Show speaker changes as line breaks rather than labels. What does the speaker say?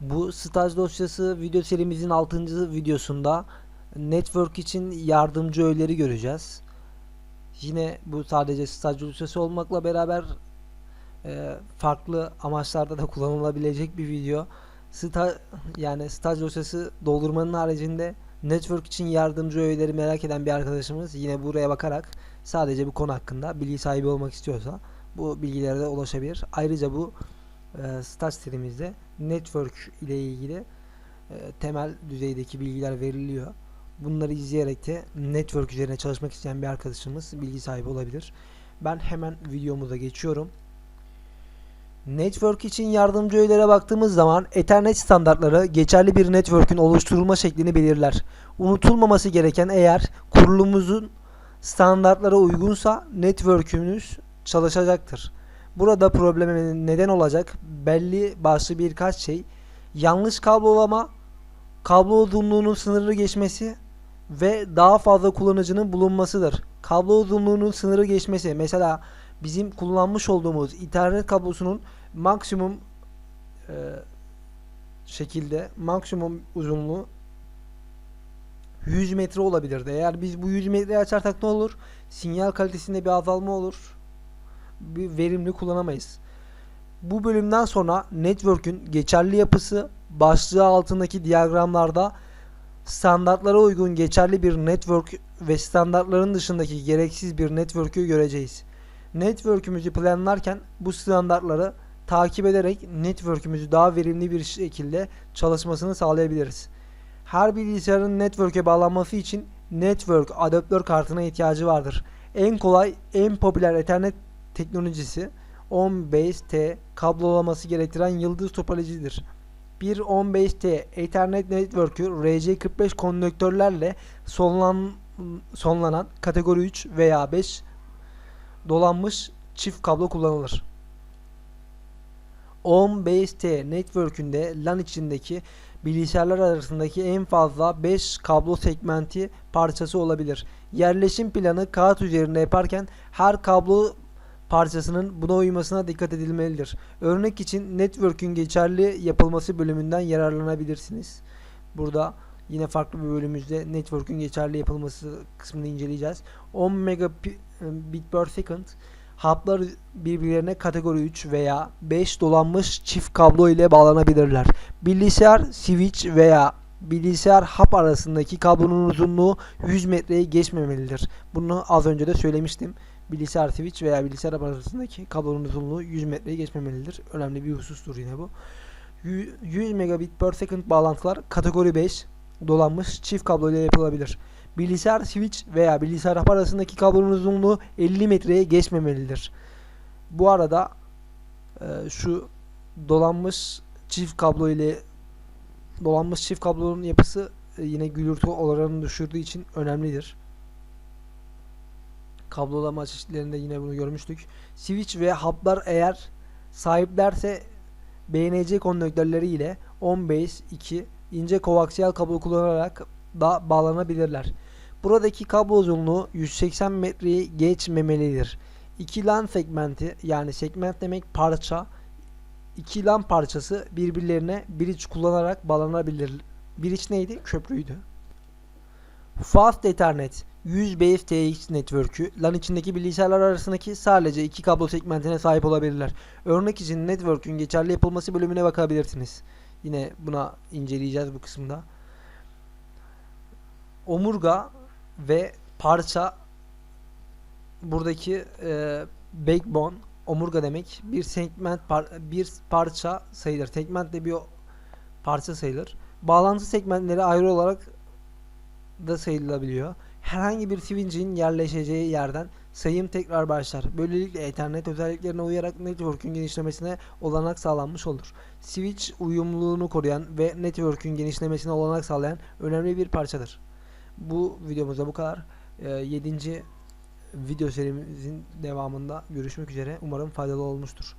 Bu staj dosyası video serimizin 6. videosunda network için yardımcı öğeleri göreceğiz. Yine bu sadece staj dosyası olmakla beraber e, farklı amaçlarda da kullanılabilecek bir video. Sta yani staj dosyası doldurmanın haricinde network için yardımcı öğeleri merak eden bir arkadaşımız yine buraya bakarak sadece bu konu hakkında bilgi sahibi olmak istiyorsa bu bilgilere de ulaşabilir. Ayrıca bu e, staj serimizde network ile ilgili e, temel düzeydeki bilgiler veriliyor. Bunları izleyerek de network üzerine çalışmak isteyen bir arkadaşımız bilgi sahibi olabilir. Ben hemen videomuza geçiyorum. Network için yardımcı öğelere baktığımız zaman Ethernet standartları geçerli bir network'ün oluşturulma şeklini belirler. Unutulmaması gereken eğer kurulumumuzun standartlara uygunsa network'ümüz çalışacaktır. Burada probleme neden olacak belli başlı birkaç şey yanlış kablolama, kablo uzunluğunun sınırı geçmesi ve daha fazla kullanıcının bulunmasıdır. Kablo uzunluğunun sınırı geçmesi mesela bizim kullanmış olduğumuz internet kablosunun maksimum e, şekilde maksimum uzunluğu 100 metre olabilirdi. Eğer biz bu 100 metreyi açarsak ne olur? Sinyal kalitesinde bir azalma olur. Bir verimli kullanamayız. Bu bölümden sonra network'ün geçerli yapısı başlığı altındaki diyagramlarda standartlara uygun geçerli bir network ve standartların dışındaki gereksiz bir network'ü göreceğiz. Network'ümüzü planlarken bu standartları takip ederek network'ümüzü daha verimli bir şekilde çalışmasını sağlayabiliriz. Her bilgisayarın network'e bağlanması için network adaptör kartına ihtiyacı vardır. En kolay, en popüler Ethernet teknolojisi 10BASE-T kablolaması gerektiren yıldız topolojidir. Bir 10BASE-T Ethernet Network'ü RJ45 konnektörlerle sonlan, sonlanan kategori 3 veya 5 dolanmış çift kablo kullanılır. 10BASE-T network'ünde LAN içindeki bilgisayarlar arasındaki en fazla 5 kablo segmenti parçası olabilir. Yerleşim planı kağıt üzerinde yaparken her kablo parçasının buna uymasına dikkat edilmelidir. Örnek için network'ün geçerli yapılması bölümünden yararlanabilirsiniz. Burada yine farklı bir bölümümüzde network'ün geçerli yapılması kısmını inceleyeceğiz. 10 megabit per second haplar birbirlerine kategori 3 veya 5 dolanmış çift kablo ile bağlanabilirler. Bilgisayar switch veya bilgisayar hap arasındaki kablonun uzunluğu 100 metreyi geçmemelidir. Bunu az önce de söylemiştim. Bilgisayar switch veya bilgisayar arasındaki kablonun uzunluğu 100 metreyi geçmemelidir. Önemli bir husustur yine bu. 100 megabit per second bağlantılar kategori 5 dolanmış çift kablo ile yapılabilir. Bilgisayar switch veya bilgisayar hap arasındaki kablonun uzunluğu 50 metreye geçmemelidir. Bu arada e, şu dolanmış çift kablo ile dolanmış çift kablonun yapısı e, yine gürültü oranını düşürdüğü için önemlidir. Kablolama çeşitlerinde yine bunu görmüştük. Switch ve haplar eğer sahiplerse BNC konnektörleri ile 10 base 2 ince koaksiyel kablo kullanarak da bağlanabilirler. Buradaki kablo uzunluğu 180 metreyi geçmemelidir. İki LAN segmenti yani segment demek parça iki LAN parçası birbirlerine bridge kullanarak bağlanabilir. Bridge neydi? Köprüydü. Fast Ethernet 100 base TX network'ü LAN içindeki bilgisayarlar arasındaki sadece iki kablo segmentine sahip olabilirler. Örnek için network'ün geçerli yapılması bölümüne bakabilirsiniz. Yine buna inceleyeceğiz bu kısımda. Omurga ve parça buradaki e, backbone omurga demek bir segment par bir parça sayılır. Segment de bir parça sayılır. Bağlantı segmentleri ayrı olarak da sayılabiliyor. Herhangi bir switch'in yerleşeceği yerden sayım tekrar başlar. Böylelikle Ethernet özelliklerine uyarak network'ün genişlemesine olanak sağlanmış olur. Switch uyumluluğunu koruyan ve network'ün genişlemesine olanak sağlayan önemli bir parçadır. Bu videomuzda bu kadar. 7. video serimizin devamında görüşmek üzere. Umarım faydalı olmuştur.